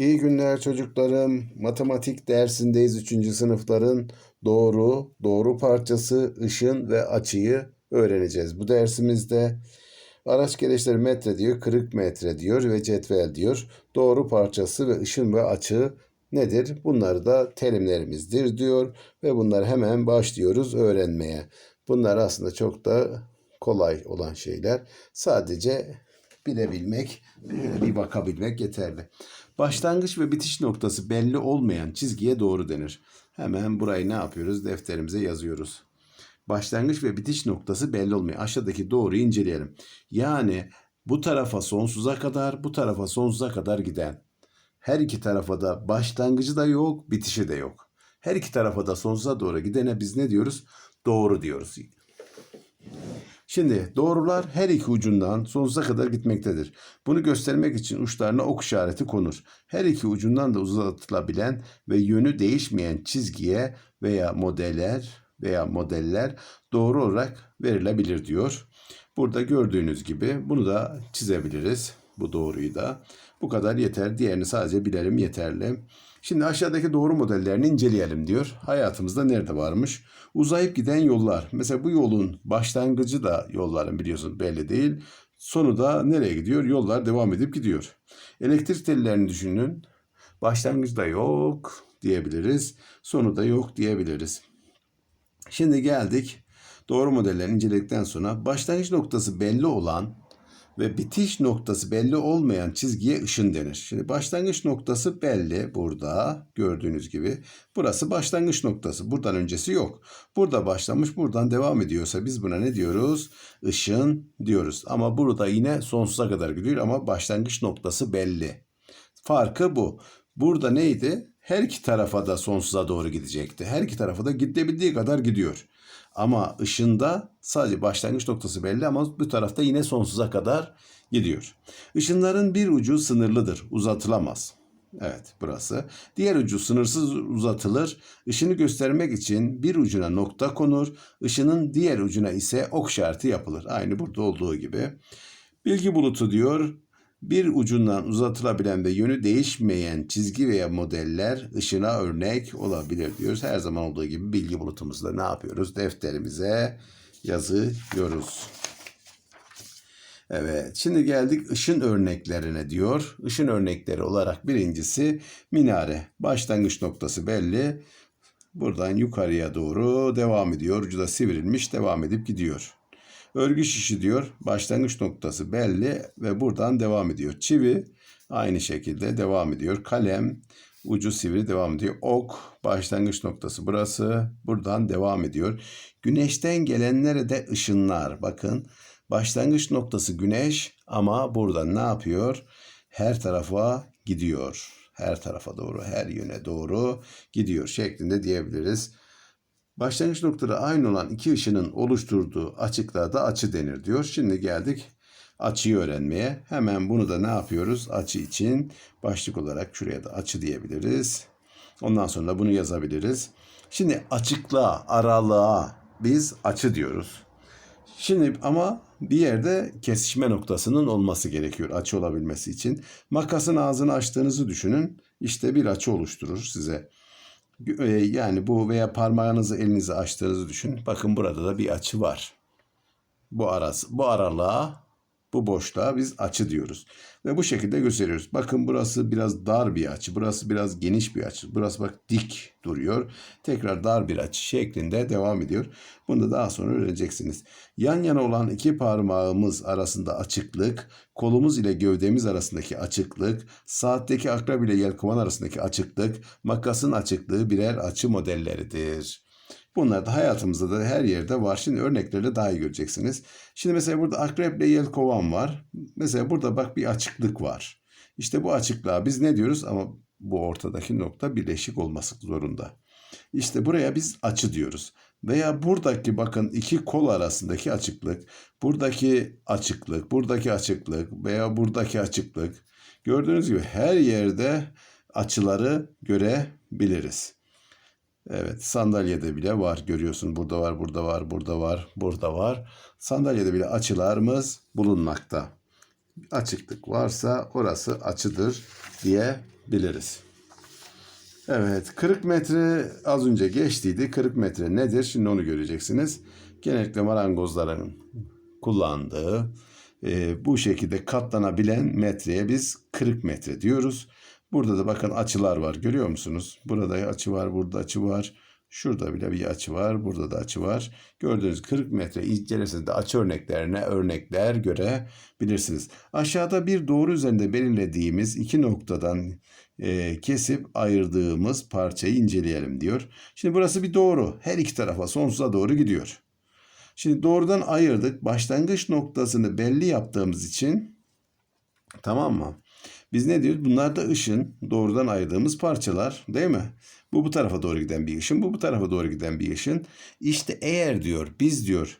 İyi günler çocuklarım. Matematik dersindeyiz 3. sınıfların doğru, doğru parçası, ışın ve açıyı öğreneceğiz. Bu dersimizde araç gereçleri metre diyor, kırık metre diyor ve cetvel diyor. Doğru parçası ve ışın ve açı nedir? Bunları da terimlerimizdir diyor ve bunları hemen başlıyoruz öğrenmeye. Bunlar aslında çok da kolay olan şeyler. Sadece bilebilmek, böyle bir bakabilmek yeterli. Başlangıç ve bitiş noktası belli olmayan çizgiye doğru denir. Hemen burayı ne yapıyoruz? Defterimize yazıyoruz. Başlangıç ve bitiş noktası belli olmayan. Aşağıdaki doğruyu inceleyelim. Yani bu tarafa sonsuza kadar, bu tarafa sonsuza kadar giden. Her iki tarafa da başlangıcı da yok, bitişi de yok. Her iki tarafa da sonsuza doğru gidene biz ne diyoruz? Doğru diyoruz. Şimdi doğrular her iki ucundan sonsuza kadar gitmektedir. Bunu göstermek için uçlarına ok işareti konur. Her iki ucundan da uzatılabilen ve yönü değişmeyen çizgiye veya modeller veya modeller doğru olarak verilebilir diyor. Burada gördüğünüz gibi bunu da çizebiliriz. Bu doğruyu da. Bu kadar yeter. Diğerini sadece bilelim yeterli. Şimdi aşağıdaki doğru modellerini inceleyelim diyor. Hayatımızda nerede varmış? Uzayıp giden yollar. Mesela bu yolun başlangıcı da yolların biliyorsun belli değil. Sonu da nereye gidiyor? Yollar devam edip gidiyor. Elektrik tellerini düşünün. Başlangıcı da yok diyebiliriz. Sonu da yok diyebiliriz. Şimdi geldik. Doğru modellerini inceledikten sonra başlangıç noktası belli olan ve bitiş noktası belli olmayan çizgiye ışın denir. Şimdi başlangıç noktası belli burada gördüğünüz gibi. Burası başlangıç noktası. Buradan öncesi yok. Burada başlamış buradan devam ediyorsa biz buna ne diyoruz? Işın diyoruz. Ama burada yine sonsuza kadar gidiyor ama başlangıç noktası belli. Farkı bu. Burada neydi? Her iki tarafa da sonsuza doğru gidecekti. Her iki tarafa da gidebildiği kadar gidiyor. Ama ışında sadece başlangıç noktası belli ama bu tarafta yine sonsuza kadar gidiyor. Işınların bir ucu sınırlıdır, uzatılamaz. Evet burası. Diğer ucu sınırsız uzatılır. Işını göstermek için bir ucuna nokta konur. Işının diğer ucuna ise ok işareti yapılır. Aynı burada olduğu gibi. Bilgi bulutu diyor. Bir ucundan uzatılabilen ve yönü değişmeyen çizgi veya modeller ışına örnek olabilir diyoruz. Her zaman olduğu gibi bilgi bulutumuzda ne yapıyoruz? Defterimize yazıyoruz. Evet, şimdi geldik ışın örneklerine diyor. Işın örnekleri olarak birincisi minare. Başlangıç noktası belli. Buradan yukarıya doğru devam ediyor. Ucu da sivrilmiş, devam edip gidiyor. Örgü şişi diyor. Başlangıç noktası belli ve buradan devam ediyor. Çivi aynı şekilde devam ediyor. Kalem ucu sivri devam ediyor. Ok başlangıç noktası burası. Buradan devam ediyor. Güneşten gelenlere de ışınlar. Bakın başlangıç noktası güneş ama buradan ne yapıyor? Her tarafa gidiyor. Her tarafa doğru, her yöne doğru gidiyor şeklinde diyebiliriz. Başlangıç noktaları aynı olan iki ışının oluşturduğu açıklığa da açı denir diyor. Şimdi geldik açıyı öğrenmeye. Hemen bunu da ne yapıyoruz? Açı için başlık olarak şuraya da açı diyebiliriz. Ondan sonra bunu yazabiliriz. Şimdi açıklığa, aralığa biz açı diyoruz. Şimdi ama bir yerde kesişme noktasının olması gerekiyor açı olabilmesi için. Makasın ağzını açtığınızı düşünün. İşte bir açı oluşturur size. E, yani bu veya parmağınızı elinizi açtığınızı düşün. Bakın burada da bir açı var. Bu arası, bu aralığa, bu boşluğa biz açı diyoruz. Ve bu şekilde gösteriyoruz. Bakın burası biraz dar bir açı. Burası biraz geniş bir açı. Burası bak dik duruyor. Tekrar dar bir açı şeklinde devam ediyor. Bunu da daha sonra öğreneceksiniz. Yan yana olan iki parmağımız arasında açıklık, kolumuz ile gövdemiz arasındaki açıklık, saatteki akrab ile yelkovan arasındaki açıklık, makasın açıklığı birer açı modelleridir. Bunlar da hayatımızda da her yerde var. Şimdi örneklerle daha iyi göreceksiniz. Şimdi mesela burada akreple yelkovan var. Mesela burada bak bir açıklık var. İşte bu açıklığa biz ne diyoruz ama bu ortadaki nokta birleşik olması zorunda. İşte buraya biz açı diyoruz. Veya buradaki bakın iki kol arasındaki açıklık, buradaki açıklık, buradaki açıklık veya buradaki açıklık. Gördüğünüz gibi her yerde açıları görebiliriz. Evet sandalyede bile var görüyorsun burada var burada var burada var burada var. Sandalyede bile açılarımız bulunmakta. açıklık varsa orası açıdır diyebiliriz. Evet 40 metre az önce geçtiydi. 40 metre nedir? Şimdi onu göreceksiniz. Genellikle marangozların kullandığı e, bu şekilde katlanabilen metreye biz 40 metre diyoruz. Burada da bakın açılar var görüyor musunuz? Burada açı var, burada açı var. Şurada bile bir açı var, burada da açı var. Gördüğünüz 40 metre incelerseniz de açı örneklerine örnekler görebilirsiniz. Aşağıda bir doğru üzerinde belirlediğimiz iki noktadan e, kesip ayırdığımız parçayı inceleyelim diyor. Şimdi burası bir doğru. Her iki tarafa sonsuza doğru gidiyor. Şimdi doğrudan ayırdık. Başlangıç noktasını belli yaptığımız için tamam mı? Biz ne diyoruz? Bunlar da ışın doğrudan ayırdığımız parçalar değil mi? Bu bu tarafa doğru giden bir ışın, bu bu tarafa doğru giden bir ışın. İşte eğer diyor biz diyor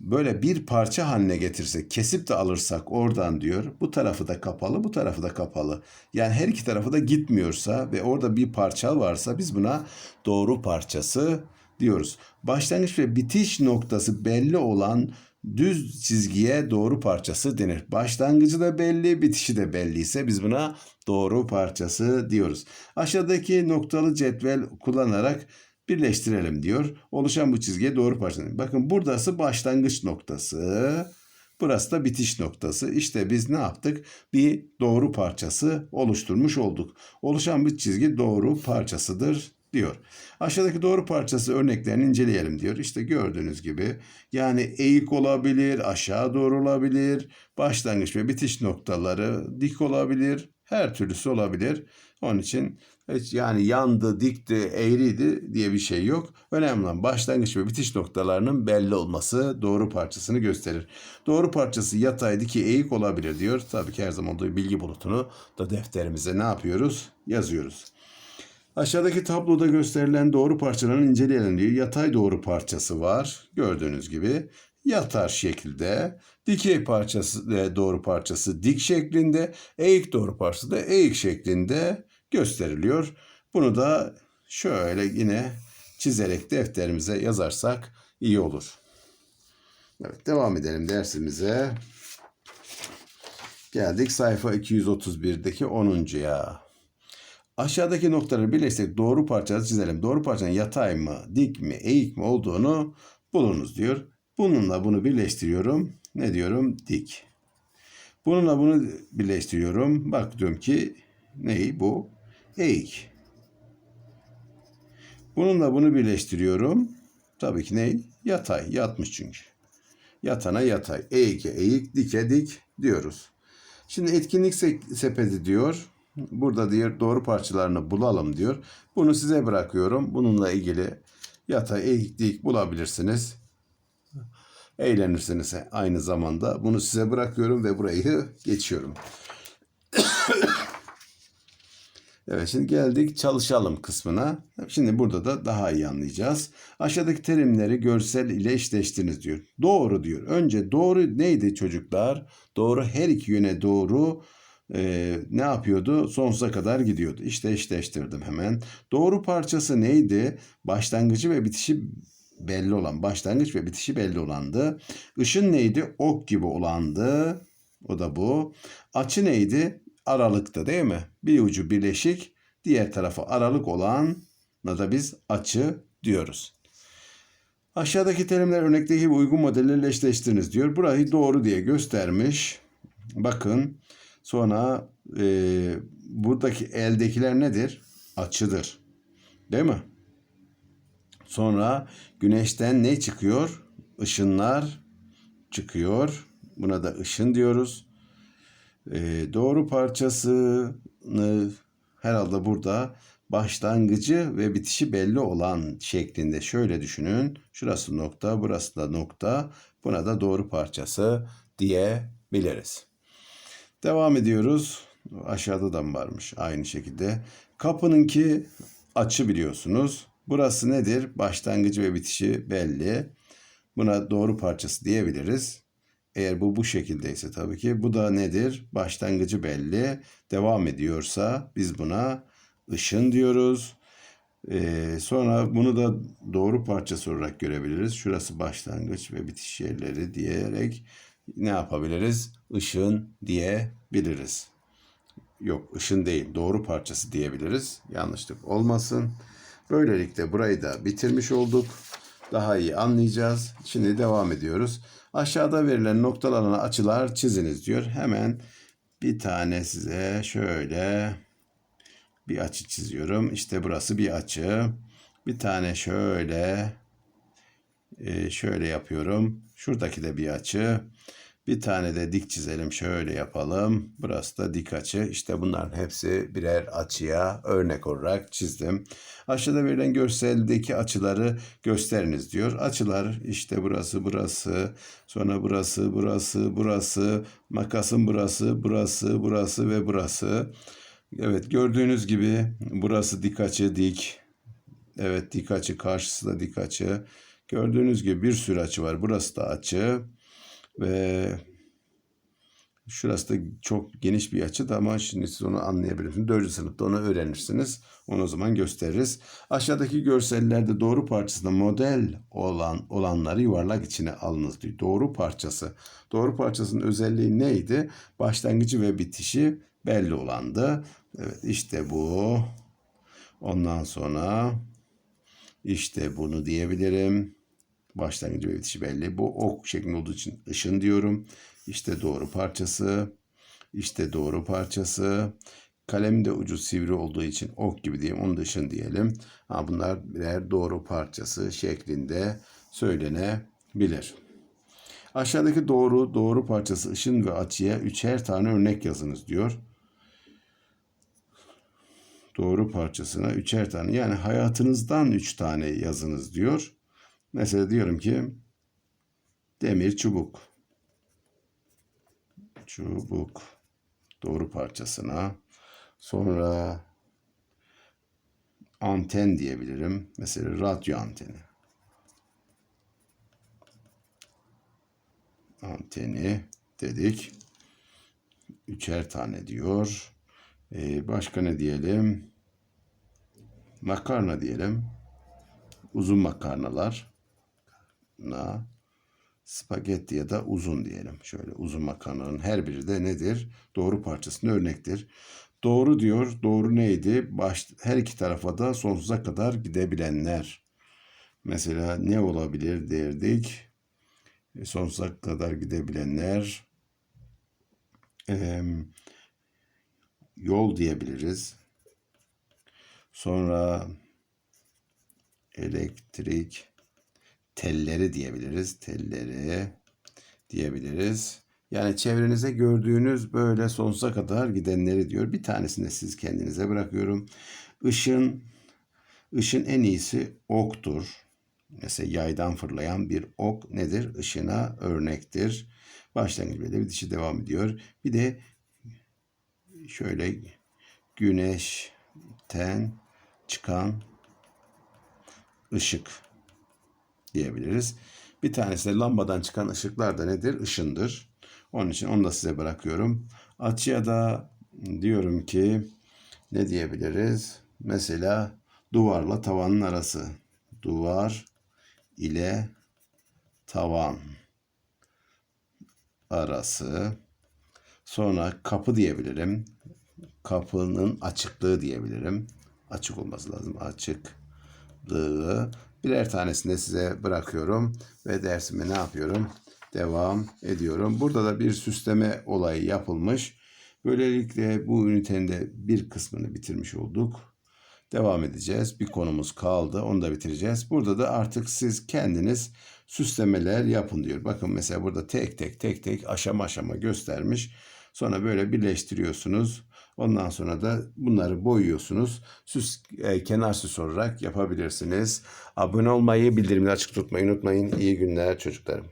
böyle bir parça haline getirsek, kesip de alırsak oradan diyor bu tarafı da kapalı, bu tarafı da kapalı. Yani her iki tarafı da gitmiyorsa ve orada bir parça varsa biz buna doğru parçası diyoruz. Başlangıç ve bitiş noktası belli olan düz çizgiye doğru parçası denir. Başlangıcı da belli, bitişi de belliyse biz buna doğru parçası diyoruz. Aşağıdaki noktalı cetvel kullanarak birleştirelim diyor. Oluşan bu çizgiye doğru parçası. Bakın burası başlangıç noktası. Burası da bitiş noktası. İşte biz ne yaptık? Bir doğru parçası oluşturmuş olduk. Oluşan bir çizgi doğru parçasıdır diyor. Aşağıdaki doğru parçası örneklerini inceleyelim diyor. İşte gördüğünüz gibi yani eğik olabilir, aşağı doğru olabilir, başlangıç ve bitiş noktaları dik olabilir, her türlüsü olabilir. Onun için hiç yani yandı, dikti, eğriydi diye bir şey yok. Önemli olan başlangıç ve bitiş noktalarının belli olması doğru parçasını gösterir. Doğru parçası yatay, diki, eğik olabilir diyor. Tabii ki her zaman olduğu bilgi bulutunu da defterimize ne yapıyoruz? Yazıyoruz. Aşağıdaki tabloda gösterilen doğru parçalarını inceleyelim diyor. Yatay doğru parçası var. Gördüğünüz gibi yatar şekilde. Dikey parçası e, doğru parçası dik şeklinde. Eğik doğru parçası da eğik şeklinde gösteriliyor. Bunu da şöyle yine çizerek defterimize yazarsak iyi olur. Evet devam edelim dersimize. Geldik sayfa 231'deki 10.ya. Aşağıdaki noktaları birleştirerek doğru parçası çizelim. Doğru parçanın yatay mı, dik mi, eğik mi olduğunu bulunuz diyor. Bununla bunu birleştiriyorum. Ne diyorum? Dik. Bununla bunu birleştiriyorum. Bak diyorum ki neyi bu? Eğik. Bununla bunu birleştiriyorum. Tabii ki ne? Yatay. Yatmış çünkü. Yatana yatay. Eğike eğik, dike dik diyoruz. Şimdi etkinlik se- sepeti diyor. Burada diyor doğru parçalarını bulalım diyor. Bunu size bırakıyorum. Bununla ilgili yatay, eğik, bulabilirsiniz. Eğlenirsiniz aynı zamanda. Bunu size bırakıyorum ve burayı geçiyorum. Evet şimdi geldik çalışalım kısmına. Şimdi burada da daha iyi anlayacağız. Aşağıdaki terimleri görsel ile eşleştiriniz diyor. Doğru diyor. Önce doğru neydi çocuklar? Doğru her iki yöne doğru e, ne yapıyordu? Sonsuza kadar gidiyordu. İşte eşleştirdim hemen. Doğru parçası neydi? Başlangıcı ve bitişi belli olan. Başlangıç ve bitişi belli olandı. Işın neydi? Ok gibi olandı. O da bu. Açı neydi? Aralıkta değil mi? Bir ucu birleşik, diğer tarafı aralık olan da biz açı diyoruz. Aşağıdaki terimler örnekteki uygun modellerle eşleştiriniz diyor. Burayı doğru diye göstermiş. Bakın sonra e, buradaki eldekiler nedir? Açıdır. Değil mi? Sonra güneşten ne çıkıyor? Işınlar çıkıyor. Buna da ışın diyoruz. Ee, doğru parçasını herhalde burada başlangıcı ve bitişi belli olan şeklinde şöyle düşünün. Şurası nokta, burası da nokta. Buna da doğru parçası diyebiliriz. Devam ediyoruz. Aşağıda da mı varmış aynı şekilde. Kapınınki açı biliyorsunuz. Burası nedir? Başlangıcı ve bitişi belli. Buna doğru parçası diyebiliriz. Eğer bu bu şekildeyse tabii ki bu da nedir? Başlangıcı belli. Devam ediyorsa biz buna ışın diyoruz. Ee, sonra bunu da doğru parçası olarak görebiliriz. Şurası başlangıç ve bitiş yerleri diyerek ne yapabiliriz? Işın diyebiliriz. Yok ışın değil doğru parçası diyebiliriz. Yanlışlık olmasın. Böylelikle burayı da bitirmiş olduk. Daha iyi anlayacağız. Şimdi devam ediyoruz. Aşağıda verilen noktalarına açılar çiziniz diyor. Hemen bir tane size şöyle bir açı çiziyorum. İşte burası bir açı. Bir tane şöyle e, şöyle yapıyorum. Şuradaki de bir açı. Bir tane de dik çizelim. Şöyle yapalım. Burası da dik açı. İşte bunların hepsi birer açıya örnek olarak çizdim. Aşağıda verilen görseldeki açıları gösteriniz diyor. Açılar işte burası, burası, sonra burası, burası, burası, makasın burası, burası, burası ve burası. Evet gördüğünüz gibi burası dik açı, dik. Evet dik açı, karşısı da dik açı. Gördüğünüz gibi bir sürü açı var. Burası da açı. Ve şurası da çok geniş bir açı da ama şimdi siz onu anlayabilirsiniz. Dördüncü sınıfta onu öğrenirsiniz. Onu o zaman gösteririz. Aşağıdaki görsellerde doğru parçasında model olan olanları yuvarlak içine alınız diyor. Doğru parçası. Doğru parçasının özelliği neydi? Başlangıcı ve bitişi belli olandı. Evet işte bu. Ondan sonra işte bunu diyebilirim. Başlangıcı ve bitişi belli. Bu ok şeklinde olduğu için ışın diyorum. İşte doğru parçası. İşte doğru parçası. Kalemin de ucu sivri olduğu için ok gibi diyeyim. Onu da ışın diyelim. Ha, bunlar birer doğru parçası şeklinde söylenebilir. Aşağıdaki doğru, doğru parçası ışın ve açıya üçer tane örnek yazınız diyor. Doğru parçasına üçer tane yani hayatınızdan üç tane yazınız diyor. Mesela diyorum ki demir çubuk. Çubuk doğru parçasına. Sonra anten diyebilirim. Mesela radyo anteni. Anteni dedik. Üçer tane diyor. Ee, başka ne diyelim? Makarna diyelim. Uzun makarnalar na spagetti ya da uzun diyelim. Şöyle uzun makarnanın her biri de nedir? Doğru parçasının örnektir. Doğru diyor. Doğru neydi? Baş, her iki tarafa da sonsuza kadar gidebilenler. Mesela ne olabilir derdik? E, sonsuza kadar gidebilenler. Ee, yol diyebiliriz. Sonra elektrik telleri diyebiliriz. Telleri diyebiliriz. Yani çevrenize gördüğünüz böyle sonsuza kadar gidenleri diyor. Bir tanesini de siz kendinize bırakıyorum. Işın, ışın en iyisi oktur. Mesela yaydan fırlayan bir ok nedir? Işına örnektir. Başlangıç böyle bir dişi devam ediyor. Bir de şöyle güneşten çıkan ışık diyebiliriz. Bir tanesi de lambadan çıkan ışıklar da nedir? Işındır. Onun için onu da size bırakıyorum. Açıya da diyorum ki ne diyebiliriz? Mesela duvarla tavanın arası. Duvar ile tavan arası. Sonra kapı diyebilirim. Kapının açıklığı diyebilirim. Açık olması lazım. Açıklığı. Birer tanesini de size bırakıyorum ve dersime ne yapıyorum? Devam ediyorum. Burada da bir süsleme olayı yapılmış. Böylelikle bu ünitenin de bir kısmını bitirmiş olduk. Devam edeceğiz. Bir konumuz kaldı. Onu da bitireceğiz. Burada da artık siz kendiniz süslemeler yapın diyor. Bakın mesela burada tek tek tek tek aşama aşama göstermiş. Sonra böyle birleştiriyorsunuz. Ondan sonra da bunları boyuyorsunuz. Süs, e, kenar süs olarak yapabilirsiniz. Abone olmayı, bildirimleri açık tutmayı unutmayın. İyi günler çocuklarım.